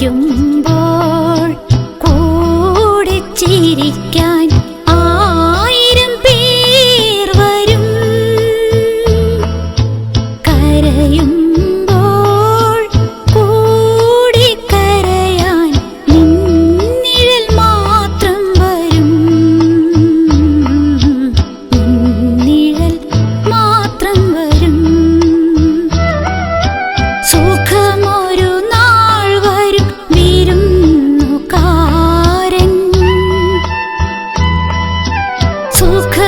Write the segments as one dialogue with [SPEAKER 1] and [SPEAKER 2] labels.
[SPEAKER 1] ചിരിക്കുമ്പോൾ you've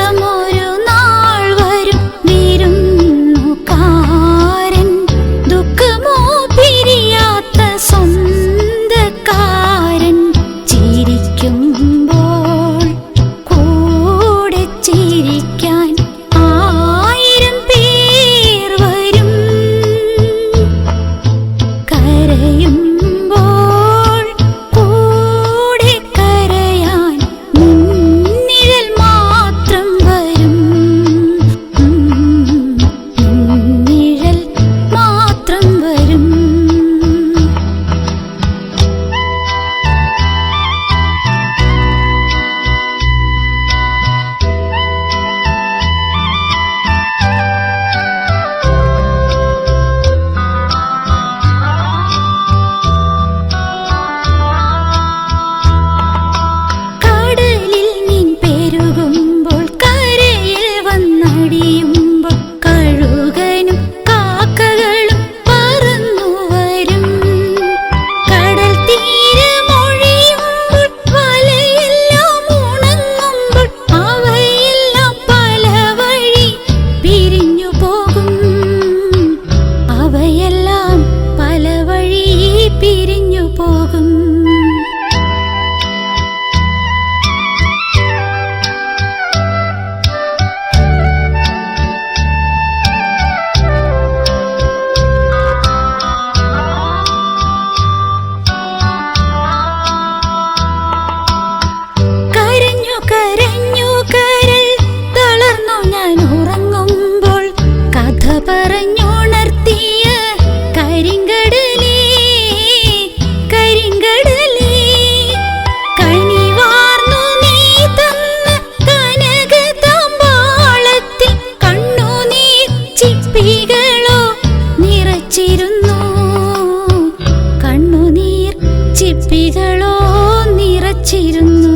[SPEAKER 1] ചിരിച്ചിരുന്നു.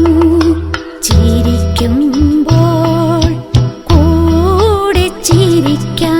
[SPEAKER 1] ചിരിക്കുമ്പോൾ കൂടെ ചിരിക്കാം.